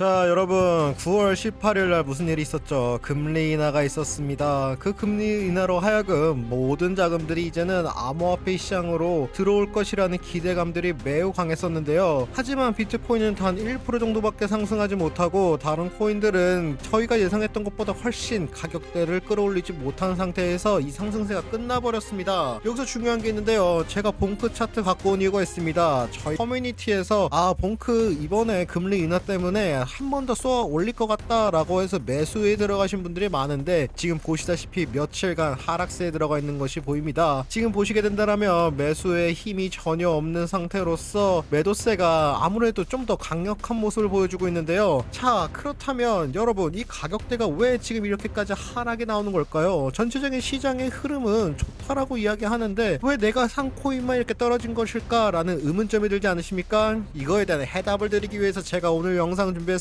자 여러분 9월 18일 날 무슨 일이 있었죠? 금리 인하가 있었습니다. 그 금리 인하로 하여금 모든 자금들이 이제는 암호화폐 시장으로 들어올 것이라는 기대감들이 매우 강했었는데요. 하지만 비트코인은 단 1% 정도밖에 상승하지 못하고 다른 코인들은 저희가 예상했던 것보다 훨씬 가격대를 끌어올리지 못한 상태에서 이 상승세가 끝나버렸습니다. 여기서 중요한 게 있는데요. 제가 봉크 차트 갖고 온 이유가 있습니다. 저희 커뮤니티에서 아 봉크 이번에 금리 인하 때문에 한 번 더 쏘아 올릴 것 같다라고 해서 매수에 들어가신 분들이 많은데 지금 보시다시피 며칠간 하락세에 들어가 있는 것이 보입니다. 지금 보시게 된다면 매수에 힘이 전혀 없는 상태로서 매도세가 아무래도 좀 더 강력한 모습을 보여주고 있는데요. 자 그렇다면 여러분 이 가격대가 왜 지금 이렇게까지 하락이 나오는 걸까요? 전체적인 시장의 흐름은 좋다라고 이야기하는데 왜 내가 산 코인만 이렇게 떨어진 것일까라는 의문점이 들지 않으십니까? 이거에 대한 해답을 드리기 위해서 제가 오늘 영상 준비했습니다.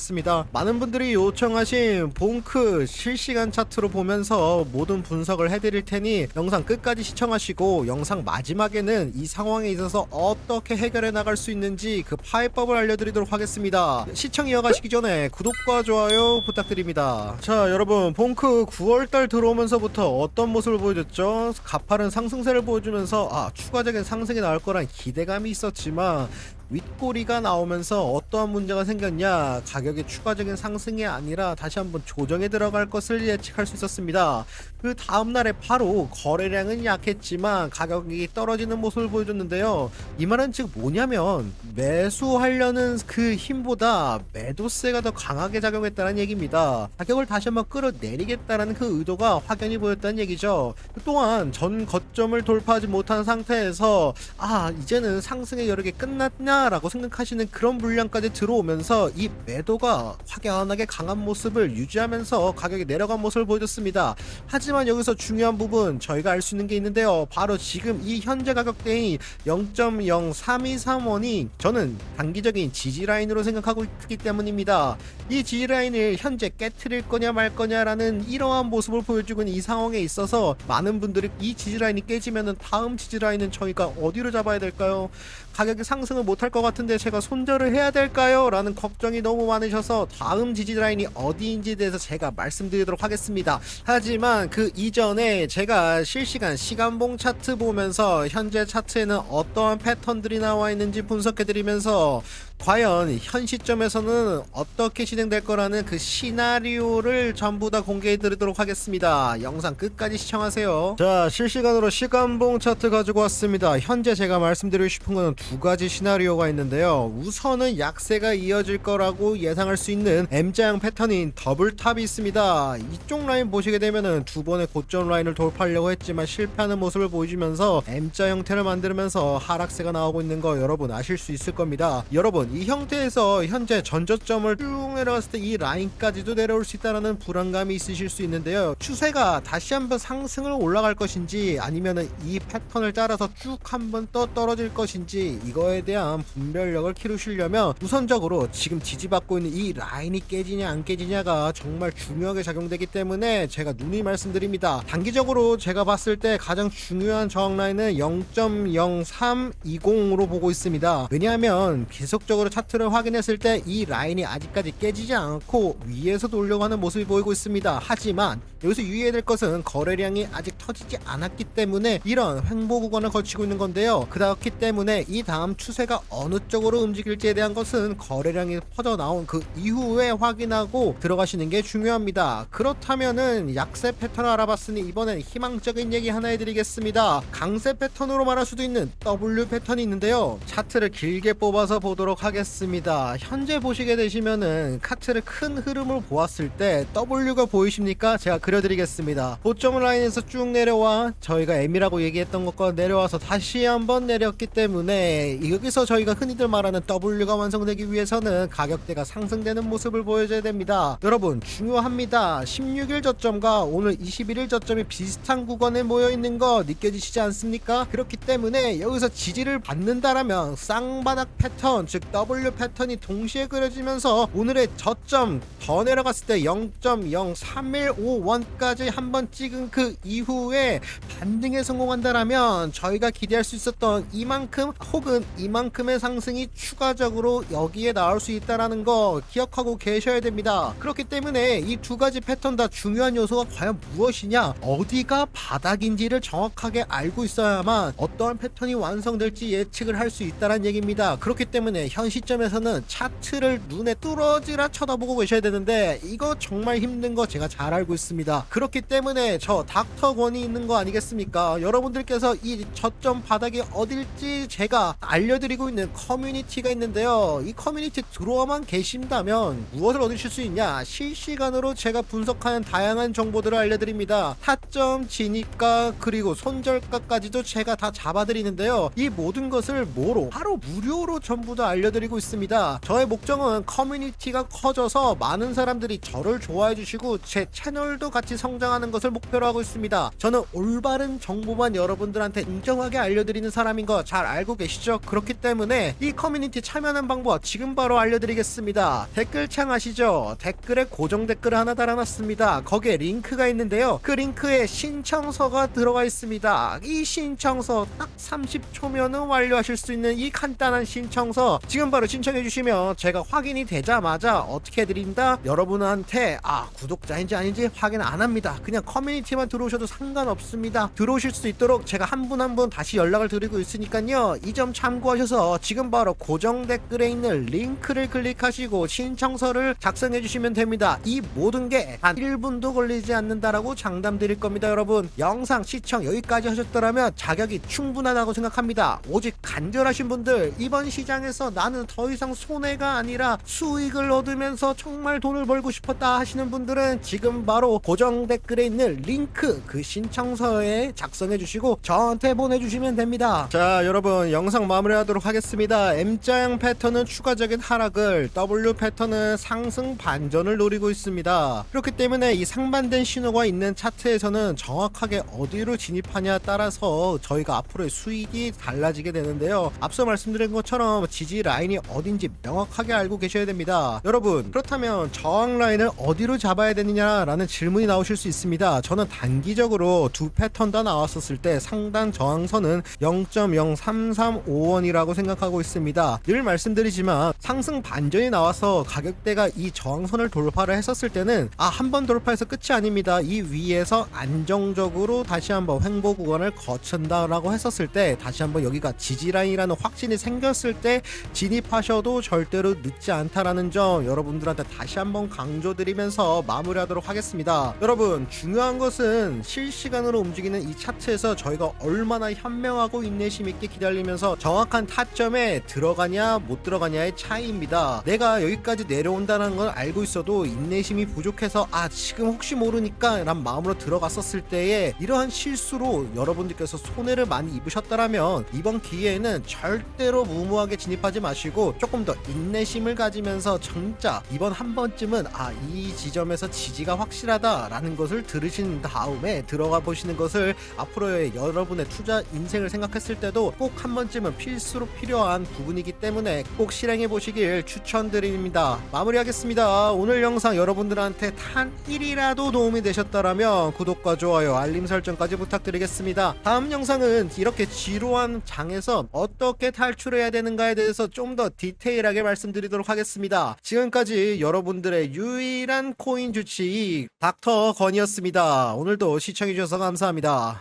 많은 분들이 요청하신 봉크 실시간 차트로 보면서 모든 분석을 해드릴 테니 영상 끝까지 시청하시고 영상 마지막에는 이 상황에 있어서 어떻게 해결해 나갈 수 있는지 그 파해법을 알려드리도록 하겠습니다. 시청 이어가시기 전에 구독과 좋아요 부탁드립니다. 자 여러분 봉크 9월달 들어오면서부터 어떤 모습을 보여줬죠? 가파른 상승세를 보여주면서 아 추가적인 상승이 나올 거란 기대감이 있었지만 윗꼬리가 나오면서 어떠한 문제가 생겼냐 가격의 추가적인 상승이 아니라 다시 한번 조정에 들어갈 것을 예측할 수 있었습니다. 그 다음날에 바로 거래량은 약했지만 가격이 떨어지는 모습을 보여줬는데요. 이 말은 즉 뭐냐면 매수하려는 그 힘보다 매도세가 더 강하게 작용했다는 얘기입니다. 가격을 다시 한번 끌어내리겠다는 그 의도가 확연히 보였다는 얘기죠. 또한 전 거점을 돌파하지 못한 상태에서 아 이제는 상승의 여력이 끝났냐 라고 생각하시는 그런 물량까지 들어오면서 이 매도가 확연하게 강한 모습을 유지하면서 가격이 내려간 모습을 보여줬습니다. 하지만 여기서 중요한 부분 저희가 알 수 있는 게 있는데요. 바로 지금 이 현재 가격대인 0.0323원이 저는 단기적인 지지 라인으로 생각하고 있기 때문입니다. 이 지지 라인을 현재 깨트릴 거냐 말 거냐라는 이러한 모습을 보여주고 있는 이 상황에 있어서 많은 분들이 이 지지 라인이 깨지면은 다음 지지 라인은 저희가 어디로 잡아야 될까요? 가격이 상승을 못할 것 같은데 제가 손절을 해야 될까요? 라는 걱정이 너무 많으셔서 다음 지지 라인이 어디인지에 대해서 제가 말씀드리도록 하겠습니다. 하지만 그 이전에 제가 실시간 시간봉 차트 보면서 현재 차트에는 어떠한 패턴들이 나와 있는지 분석해드리면서 과연 현 시점에서는 어떻게 진행될 거라는 그 시나리오를 전부 다 공개해 드리도록 하겠습니다. 영상 끝까지 시청하세요. 자, 실시간으로 시간봉 차트 가지고 왔습니다. 현재 제가 말씀드리고 싶은 거는 두 가지 시나리오가 있는데요. 우선은 약세가 이어질 거라고 예상할 수 있는 M자형 패턴인 더블탑이 있습니다. 이쪽 라인 보시게 되면은 두 번의 고점 라인을 돌파하려고 했지만 실패하는 모습을 보여주면서 M자 형태를 만들면서 하락세가 나오고 있는 거 여러분 아실 수 있을 겁니다. 여러분 이 형태에서 현재 전저점을 쭉 내려갔을 때 이 라인까지도 내려올 수 있다는 불안감이 있으실 수 있는데요. 추세가 다시 한번 상승을 올라갈 것인지 아니면은 이 패턴을 따라서 쭉 한번 또 떨어질 것인지 이거에 대한 분별력을 키우시려면 우선적으로 지금 지지받고 있는 이 라인이 깨지냐 안 깨지냐가 정말 중요하게 작용되기 때문에 제가 누누이 말씀드립니다. 단기적으로 제가 봤을 때 가장 중요한 저항 라인은 0.0320으로 보고 있습니다. 왜냐하면 계속적으로 차트를 확인했을 때 이 라인이 아직까지 깨지지 않고 위에서도 올려가는 모습이 보이고 있습니다. 하지만 여기서 유의해야 될 것은 거래량이 아직 터지지 않았기 때문에 이런 횡보 구간을 거치고 있는 건데요. 그렇기 때문에 이 다음 추세가 어느 쪽으로 움직일지에 대한 것은 거래량이 퍼져 나온 그 이후에 확인하고 들어가시는 게 중요합니다. 그렇다면은 약세 패턴을 알아봤으니 이번엔 희망적인 얘기 하나 해드리겠습니다. 강세 패턴으로 말할 수도 있는 W 패턴이 있는데요. 차트를 길게 뽑아서 보도록 하겠습니다. 현재 보시게 되시면은 카트를 큰 흐름을 보았을 때 W가 보이십니까? 제가 그려드리겠습니다. 고점 라인에서 쭉 내려와 저희가 M이라고 얘기했던 것과 내려와서 다시 한번 내렸기 때문에 여기서 저희가 흔히들 말하는 W가 완성되기 위해서는 가격대가 상승되는 모습을 보여줘야 됩니다. 여러분 중요합니다. 16일 저점과 오늘 21일 저점이 비슷한 구간에 모여 있는 거 느껴지시지 않습니까? 그렇기 때문에 여기서 지지를 받는다라면 쌍바닥 패턴 즉 W 패턴이 동시에 그려지면서 오늘의 저점 더 내려갔을 때 0.03151까지 한번 찍은 그 이후에 반등에 성공한다라면 저희가 기대할 수 있었던 이만큼 혹은 이만큼의 상승이 추가적으로 여기에 나올 수 있다라는 거 기억하고 계셔야 됩니다. 그렇기 때문에 이 두 가지 패턴 다 중요한 요소가 과연 무엇이냐 어디가 바닥인지를 정확하게 알고 있어야만 어떠한 패턴이 완성될지 예측을 할 수 있다는 얘기입니다. 그렇기 때문에 현 시점에서는 차트를 눈에 뚫어지라 쳐다보고 계셔야 되는데 이거 정말 힘든 거 제가 잘 알고 있습니다. 그렇기 때문에 저 닥터 권이 있는 거 아니겠습니까? 여러분들께서 이 저점 바닥이 어딜지 제가 알려드리고 있는 커뮤니티가 있는데요. 이 커뮤니티 들어와만 계신다면 무엇을 얻으실 수 있냐? 실시간으로 제가 분석하는 다양한 정보들을 알려드립니다. 타점, 진입가, 그리고 손절가까지도 제가 다 잡아드리는데요. 이 모든 것을 뭐로? 바로 무료로 전부 다 알려 드리고 있습니다. 저의 목적은 커뮤니티가 커져서 많은 사람들이 저를 좋아해 주시고 제 채널도 같이 성장하는 것을 목표로 하고 있습니다. 저는 올바른 정보만 여러분들한테 인정하게 알려드리는 사람인 거 잘 알고 계시죠? 그렇기 때문에 이 커뮤니티 참여하는 방법 지금 바로 알려드리겠습니다. 댓글창 아시죠? 댓글에 고정 댓글을 하나 달아놨습니다. 거기에 링크가 있는데요. 그 링크에 신청서가 들어가 있습니다. 이 신청서 딱 30초면은 완료하실 수 있는 이 간단한 신청서 바로 신청해 주시면 제가 확인이 되자마자 어떻게 해드린다? 여러분한테 아 구독자인지 아닌지 확인 안 합니다. 그냥 커뮤니티만 들어오셔도 상관없습니다. 들어오실 수 있도록 제가 한 분 한 분 다시 연락을 드리고 있으니까요. 이 점 참고하셔서 지금 바로 고정 댓글에 있는 링크를 클릭하시고 신청서를 작성해 주시면 됩니다. 이 모든 게 한 1분도 걸리지 않는다라고 장담 드릴 겁니다, 여러분. 영상 시청 여기까지 하셨더라면 자격이 충분하다고 생각합니다. 오직 간절하신 분들 이번 시장에서 나는 더 이상 손해가 아니라 수익을 얻으면서 정말 돈을 벌고 싶었다 하시는 분들은 지금 바로 고정 댓글에 있는 링크 그 신청서에 작성해 주시고 저한테 보내주시면 됩니다. 자 여러분 영상 마무리하도록 하겠습니다. M자형 패턴은 추가적인 하락을 W 패턴은 상승 반전을 노리고 있습니다. 그렇기 때문에 이 상반된 신호가 있는 차트에서는 정확하게 어디로 진입하냐에 따라서 저희가 앞으로의 수익이 달라지게 되는데요. 앞서 말씀드린 것처럼 지지 라인 이 어딘지 명확하게 알고 계셔야 됩니다. 여러분 그렇다면 저항 라인을 어디로 잡아야 되느냐라는 질문이 나오실 수 있습니다. 저는 단기적으로 두 패턴 다 나왔었을 때 상단 저항선은 0.03355원이라고 생각하고 있습니다. 늘 말씀드리지만 상승 반전이 나와서 가격대가 이 저항선을 돌파를 했었을 때는 아 한 번 돌파해서 끝이 아닙니다. 이 위에서 안정적으로 다시 한번 횡보 구간을 거친다라고 했었을 때 다시 한번 여기가 지지라인이라는 확신이 생겼을 때 진입하셔도 절대로 늦지 않다라는 점 여러분들한테 다시 한번 강조드리면서 마무리하도록 하겠습니다. 여러분 중요한 것은 실시간으로 움직이는 이 차트에서 저희가 얼마나 현명하고 인내심 있게 기다리면서 정확한 타점에 들어가냐 못 들어가냐의 차이입니다. 내가 여기까지 내려온다는 걸 알고 있어도 인내심이 부족해서 아 지금 혹시 모르니까 란 마음으로 들어갔었을 때에 이러한 실수로 여러분들께서 손해를 많이 입으셨다라면 이번 기회에는 절대로 무모하게 진입하지 마시고 조금 더 인내심을 가지면서 진짜 이번 한 번쯤은 아 이 지점에서 지지가 확실하다라는 것을 들으신 다음에 들어가 보시는 것을 앞으로의 여러분의 투자 인생을 생각했을 때도 꼭 한 번쯤은 필수로 필요한 부분이기 때문에 꼭 실행해 보시길 추천드립니다. 마무리하겠습니다. 오늘 영상 여러분들한테 단 1이라도 도움이 되셨다라면 구독과 좋아요, 알림 설정까지 부탁드리겠습니다. 다음 영상은 이렇게 지루한 장에서 어떻게 탈출해야 되는가에 대해서 좀더 디테일하게 말씀드리도록 하겠습니다. 지금까지 여러분들의 유일한 코인 주치 닥터 건이었습니다. 오늘도 시청해주셔서 감사합니다.